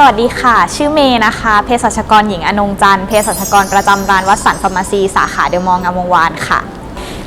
สวัสดีค่ะ ชื่อเมย์นะคะเภสัชกรหญิงอนงจันทร์เภสัชกรประจำร้านวัดสันฟาร์มาซี สาขาเดลมองงามวงวานค่ะ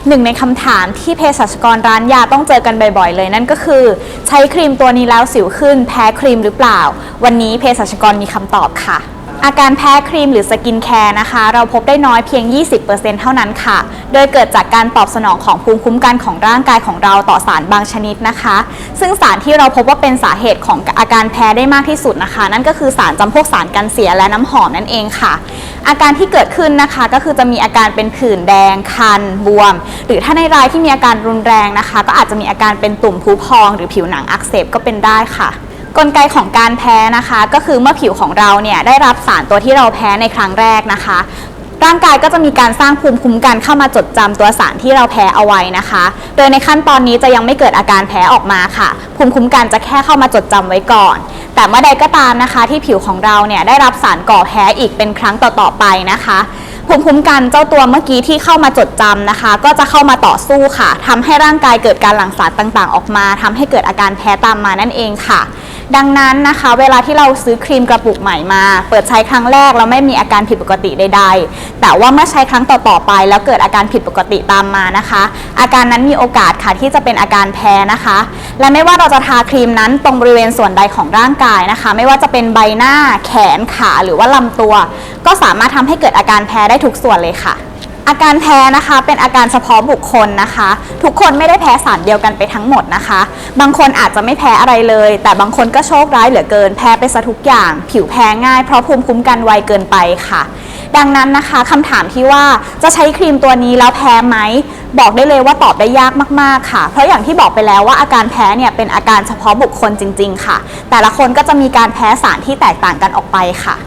หนึ่งในคำถามที่เภสัชกรร้านยาต้องเจอกันบ่อยๆเลย นั่นก็คือ ใช้ครีมตัวนี้แล้วสิวขึ้น แพ้ครีมหรือเปล่า วันนี้เภสัชกรมีคำตอบค่ะ อาการแพ้ครีมหรือสกินแคร์นะคะ เราพบได้น้อยเพียง 20%เท่านั้นค่ะ โดยเกิดจากการตอบสนองของภูมิคุ้มกันของร่างกายของเราต่อสารบางชนิดนะคะ ซึ่งสารที่เราพบว่าเป็นสาเหตุของอาการแพ้ได้มากที่สุดนะคะ นั่นก็คือสารจำพวกสารกันเสียและน้ำหอมนั่นเองค่ะ อาการที่เกิดขึ้นนะคะก็คือจะมีอาการเป็นผื่นแดง คัน บวม หรือถ้าในรายที่มีอาการรุนแรงนะคะ ก็อาจจะมีอาการเป็นตุ่มพุพอง หรือผิวหนังอักเสบก็เป็นได้ค่ะ กลไกของการแพ้นะคะ ก็คือเมื่อผิวของเราเนี่ยได้รับสารตัวที่เราแพ้ในครั้งแรกนะคะ ร่างกายก็จะมีการสร้างภูมิคุ้มกันเข้ามาจดจำตัวสารที่เราแพ้เอาไว้นะคะ โดยในขั้นตอนนี้จะยังไม่เกิดอาการแพ้ออกมาค่ะ ภูมิคุ้มกันจะแค่เข้ามาจดจำไว้ก่อน แต่เมื่อใดก็ตามนะคะ ที่ผิวของเราเนี่ยได้รับสารก่อแพ้อีกเป็นครั้งต่อๆไปนะคะภูมิคุ้มกันเจ้าตัวเมื่อกี้ที่เข้ามาจดจำนะคะ ก็จะเข้ามาต่อสู้ค่ะทำให้ร่างกายเกิดการหลั่งสารต่างๆ ออกมาทำให้เกิดอาการแพ้ตามมานั่นเองค่ะ ดังนั้นนะคะ เวลาที่เราซื้อครีมกระปุกใหม่มา เปิดใช้ครั้งแรกแล้วไม่มีอาการผิดปกติใด ๆ แต่ว่าเมื่อใช้ครั้งต่อๆไป แล้วเกิดอาการผิดปกติตามมานะคะ อาการนั้นมีโอกาสค่ะที่จะเป็นอาการแพ้นะคะ และไม่ว่าเราจะทาครีมนั้นตรงบริเวณส่วนใดของร่างกายนะคะ ไม่ว่าจะเป็นใบหน้า แขนขาหรือว่าลำตัว ก็สามารถทำให้เกิดอาการแพ้ได้ทุกส่วนเลยค่ะ อาการแพ้นะคะเป็นอาการเฉพาะบุคคลนะคะ ทุกคนไม่ได้แพ้สารเดียวกันไปทั้งหมดนะคะ บางคนอาจจะไม่แพ้อะไรเลย แต่บางคนก็โชคร้ายเหลือเกินแพ้ไปซะทุกอย่าง ผิวแพ้ง่ายเพราะภูมิคุ้มกันไวเกินไปค่ะ ดังนั้นนะคะคำถามที่ว่าจะใช้ครีมตัวนี้แล้วแพ้ไหมบอกได้เลยว่าตอบได้ยากมากๆค่ะ เพราะอย่างที่บอกไปแล้วว่าอาการแพ้เนี่ยเป็นอาการเฉพาะบุคคลจริง ๆ ค่ะ แต่ละคนก็จะมีการแพ้สารที่แตกต่างกันออกไปค่ะ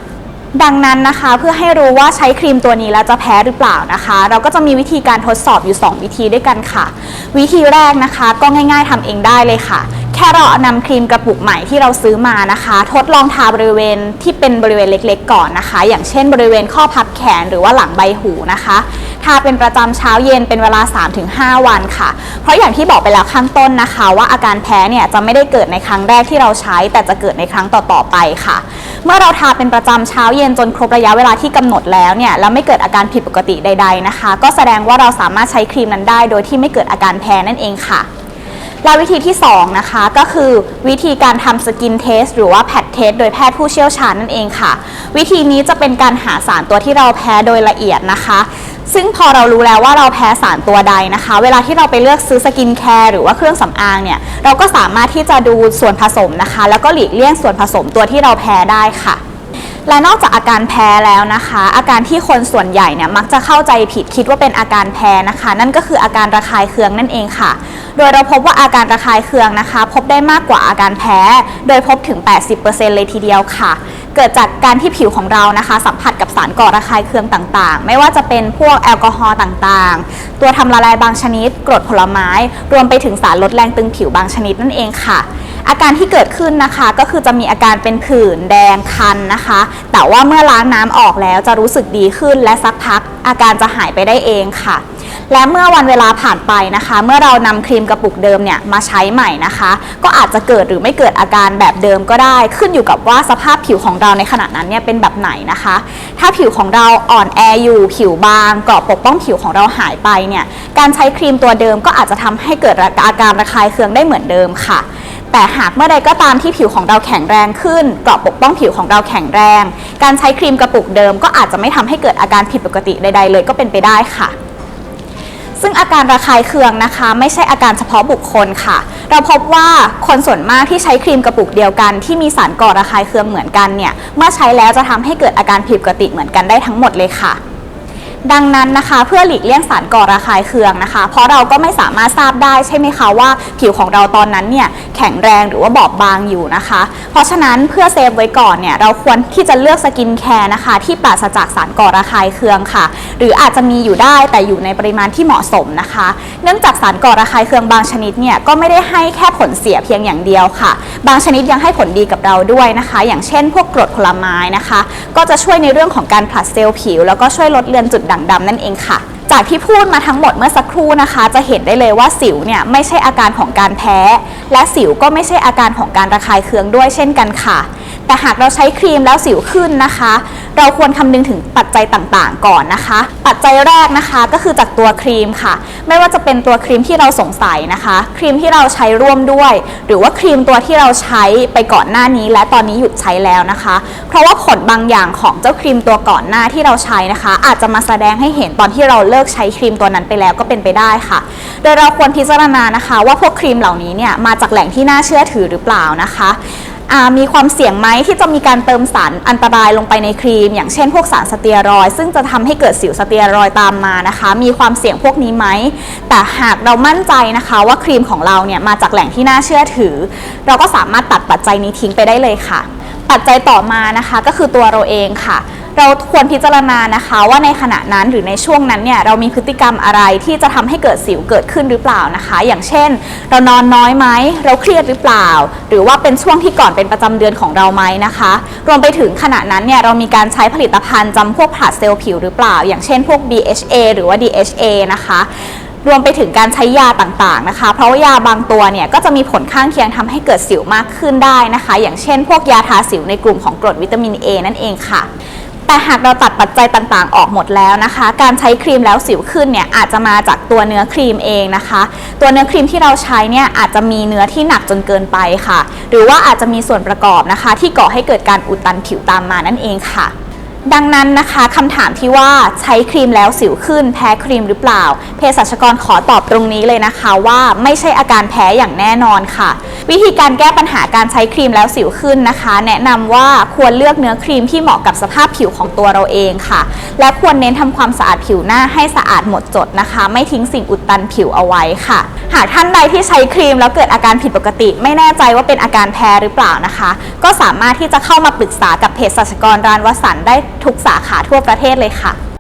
ดังนั้นนะคะเพื่อให้รู้ว่าใช้ครีมตัวนี้แล้วจะแพ้หรือเปล่านะคะ เราก็จะมีวิธีการทดสอบอยู่ 2 วิธีด้วยกันค่ะ วิธีแรกนะคะก็ง่าย ๆทำเองได้เลยค่ะ แค่เราเอานำครีมกระปุกใหม่ที่เราซื้อมานะคะ ทดลองทาบริเวณที่เป็นบริเวณเล็ก ๆ ก่อนนะคะ อย่างเช่น บริเวณข้อพับแขนหรือว่าหลังใบหูนะคะทาเป็นประจำเช้าเย็นเป็นเวลา 3-5 วันค่ะ เพราะอย่างที่บอกไปแล้วข้างต้นนะคะ ว่าอาการแพ้เนี่ยจะไม่ได้เกิดในครั้งแรกที่เราใช้ แต่จะเกิดในครั้งต่อๆไปค่ะ เมื่อเราทาเป็นประจำเช้าเย็นจนครบระยะเวลาที่กำหนดแล้วเนี่ยแล้วไม่เกิดอาการผิดปกติใด ๆนะคะ ก็แสดงว่าเราสามารถใช้ครีมนั้นได้ โดยที่ไม่เกิดอาการแพ้นั่นเองค่ะและวิธีที่ 2 นะคะ ก็คือวิธีการทำสกินเทสหรือว่าแพทเทสโดยแพทย์ผู้เชี่ยวชาญนั่นเองค่ะ วิธีนี้จะเป็นการหาสารตัวที่เราแพ้โดยละเอียดนะคะ ซึ่งพอเรารู้แล้วว่าเราแพ้สารตัวใดนะคะ เวลาที่เราไปเลือกซื้อสกินแคร์หรือว่าเครื่องสำอางเนี่ย เราก็สามารถที่จะดูส่วนผสมนะคะ แล้วก็หลีกเลี่ยงส่วนผสมตัวที่เราแพ้ได้ค่ะและนอกจากอาการแพ้แล้วนะคะ อาการที่คนส่วนใหญ่เนี่ยมักจะเข้าใจผิดคิดว่าเป็นอาการแพ้นะคะ นั่นก็คืออาการระคายเคืองนั่นเองค่ะ โดยเราพบว่าอาการระคายเคืองนะคะ พบได้มากกว่าอาการแพ้ โดยพบถึง 80%เลยทีเดียวค่ะ เกิดจากการที่ผิวของเรานะคะ สัมผัสกับสารก่อระคายเคืองต่างๆ ไม่ว่าจะเป็นพวกแอลกอฮอล์ต่างๆ ตัวทำละลายบางชนิด กรดผลไม้ รวมไปถึงสารลดแรงตึงผิวบางชนิดนั่นเองค่ะ อาการที่เกิดขึ้นนะคะก็คือจะมีอาการเป็นผื่นแดงคันนะคะ แต่ว่าเมื่อล้างน้ำออกแล้วจะรู้สึกดีขึ้นและสักพักอาการจะหายไปได้เองค่ะ และเมื่อวันเวลาผ่านไปนะคะ เมื่อเรานำครีมกระปุกเดิมเนี่ยมาใช้ใหม่นะคะ ก็อาจจะเกิดหรือไม่เกิดอาการแบบเดิมก็ได้ ขึ้นอยู่กับว่าสภาพผิวของเราในขณะนั้นเนี่ยเป็นแบบไหนนะคะ ถ้าผิวของเราอ่อนแออยู่ผิวบางเกราะปกป้องผิวของเราหายไปเนี่ยการใช้ครีมตัวเดิมก็อาจจะทำให้เกิดอาการระคายเคืองได้เหมือนเดิมค่ะแต่หากเมื่อใดก็ตามที่ผิวของเราแข็งแรงขึ้นเกราะปกป้องผิวของเราแข็งแรง การใช้ครีมกระปุกเดิมก็อาจจะไม่ทำให้เกิดอาการผิดปกติใดๆเลยก็เป็นไปได้ค่ะ ซึ่งอาการระคายเคืองนะคะ ไม่ใช่อาการเฉพาะบุคคลค่ะ เราพบว่าคนส่วนมากที่ใช้ครีมกระปุกเดียวกัน ที่มีสารก่อระคายเคืองเหมือนกันเนี่ยเมื่อใช้แล้วจะทำให้เกิดอาการผิดปกติเหมือนกันได้ทั้งหมดเลยค่ะ ดังนั้นนะคะ เพื่อหลีกเลี่ยงสารก่อระคายเคืองนะคะ เพราะเราก็ไม่สามารถทราบได้ใช่ไหมคะว่าผิวของเราตอนนั้นเนี่ยแข็งแรงหรือว่าบอบบางอยู่นะคะ เพราะฉะนั้นเพื่อเซฟไว้ก่อนเนี่ยเราควรที่จะเลือกสกินแคร์นะคะที่ปราศจากสารก่อระคายเคืองค่ะ หรืออาจจะมีอยู่ได้แต่อยู่ในปริมาณที่เหมาะสมนะคะ เนื่องจากสารก่อระคายเคืองบางชนิดเนี่ยก็ไม่ได้ให้แค่ผลเสียเพียงอย่างเดียวค่ะ บางชนิดยังให้ผลดีกับเราด้วยนะคะ อย่างเช่น พวกกรดผลไม้นะคะ ก็จะช่วยในเรื่องของการผลัดเซลล์ผิว แล้วก็ช่วยลดเลือนจุดด่างดำนั่นเองค่ะ จากที่พูดมาทั้งหมดเมื่อสักครู่นะคะ จะเห็นได้เลยว่าสิวเนี่ยไม่ใช่อาการของการแพ้ และสิวก็ไม่ใช่อาการของการระคายเคืองด้วยเช่นกันค่ะ แต่หากเราใช้ครีมแล้วสิวขึ้นนะคะ เราควรคำนึงถึงปัจจัยต่างๆ ก่อนนะคะ ปัจจัยแรกนะคะก็คือจากตัวครีมค่ะ ไม่ว่าจะเป็นตัวครีมที่เราสงสัยนะคะ ครีมที่เราใช้ร่วมด้วย หรือว่าครีมตัวที่เราใช้ไปก่อนหน้านี้ และตอนนี้หยุดใช้แล้วนะคะ เพราะว่าผลบางอย่างของเจ้าครีมตัวก่อนหน้าที่เราใช้นะคะ อาจจะมาแสดงให้เห็นตอนที่เราเลิกใช้ครีมตัวนั้นไปแล้วก็เป็นไปได้ค่ะ โดยเราควรพิจารณานะคะ ว่าพวกครีมเหล่านี้เนี่ยมาจากแหล่งที่น่าเชื่อถือหรือเปล่านะคะ มีความเสี่ยงไหมที่จะมีการเติมสารอันตรายลงไปในครีม อย่างเช่นพวกสารสเตียรอยซึ่งจะทำให้เกิดสิวสเตียรอยตามมานะคะ มีความเสี่ยงพวกนี้ไหม แต่หากเรามั่นใจนะคะว่าครีมของเราเนี่ยมาจากแหล่งที่น่าเชื่อถือ เราก็สามารถตัดปัจจัยนี้ทิ้งไปได้เลยค่ะ ปัจจัยต่อมานะคะก็คือตัวเราเองค่ะ เราควรพิจารณานะคะว่าในขณะนั้นหรือในช่วงนั้นเนี่ยเรามีพฤติกรรมอะไรที่จะทำให้เกิดสิวเกิดขึ้นหรือเปล่านะคะ อย่างเช่น เรานอนน้อยไหมเราเครียดหรือเปล่า หรือว่าเป็นช่วงที่ก่อนเป็นประจำเดือนของเราไหมนะคะ รวมไปถึงขณะนั้นเนี่ยเรามีการใช้ผลิตภัณฑ์จำพวกผลัดเซลล์ผิวหรือเปล่า อย่างเช่นพวก BHA หรือว่า DHA นะคะรวมไปถึงการใช้ยาต่างๆนะคะ เพราะว่ายาบางตัวเนี่ยก็จะมีผลข้างเคียงทำให้เกิดสิวมากขึ้นได้นะคะ อย่างเช่น พวกยาทาสิวในกลุ่มของกรดวิตามิน A นั่นเองค่ะ แต่หากเราตัดปัจจัยต่างๆ ออกหมดแล้วนะคะ การใช้ครีมแล้วสิวขึ้นเนี่ยอาจจะมาจากตัวเนื้อครีมเองนะคะ ตัวเนื้อครีมที่เราใช้เนี่ยอาจจะมีเนื้อที่หนักจนเกินไปค่ะ หรือว่าอาจจะมีส่วนประกอบนะคะ ที่ก่อให้เกิดการอุดตันผิวตามมานั่นเองค่ะ ดังนั้นนะคะคำถามที่ว่าใช้ครีมแล้วสิวขึ้นแพ้ครีมหรือเปล่า เภสัชกรขอตอบตรงนี้เลยนะคะว่าไม่ใช่อาการแพ้อย่างแน่นอนค่ะ วิธีการแก้ปัญหาการใช้ครีมแล้วสิวขึ้นนะคะ แนะนำว่าควรเลือกเนื้อครีมที่เหมาะกับสภาพผิวของตัวเราเองค่ะ และควรเน้นทำความสะอาดผิวหน้าให้สะอาดหมดจดนะคะ ไม่ทิ้งสิ่งอุดตันผิวเอาไว้ค่ะ หากท่านใดที่ใช้ครีมแล้วเกิดอาการผิดปกติ ไม่แน่ใจว่าเป็นอาการแพ้หรือเปล่านะคะ ก็สามารถที่จะเข้ามาปรึกษากับเภสัชกรร้านวสันได้ ทุกสาขาทั่วประเทศเลยค่ะ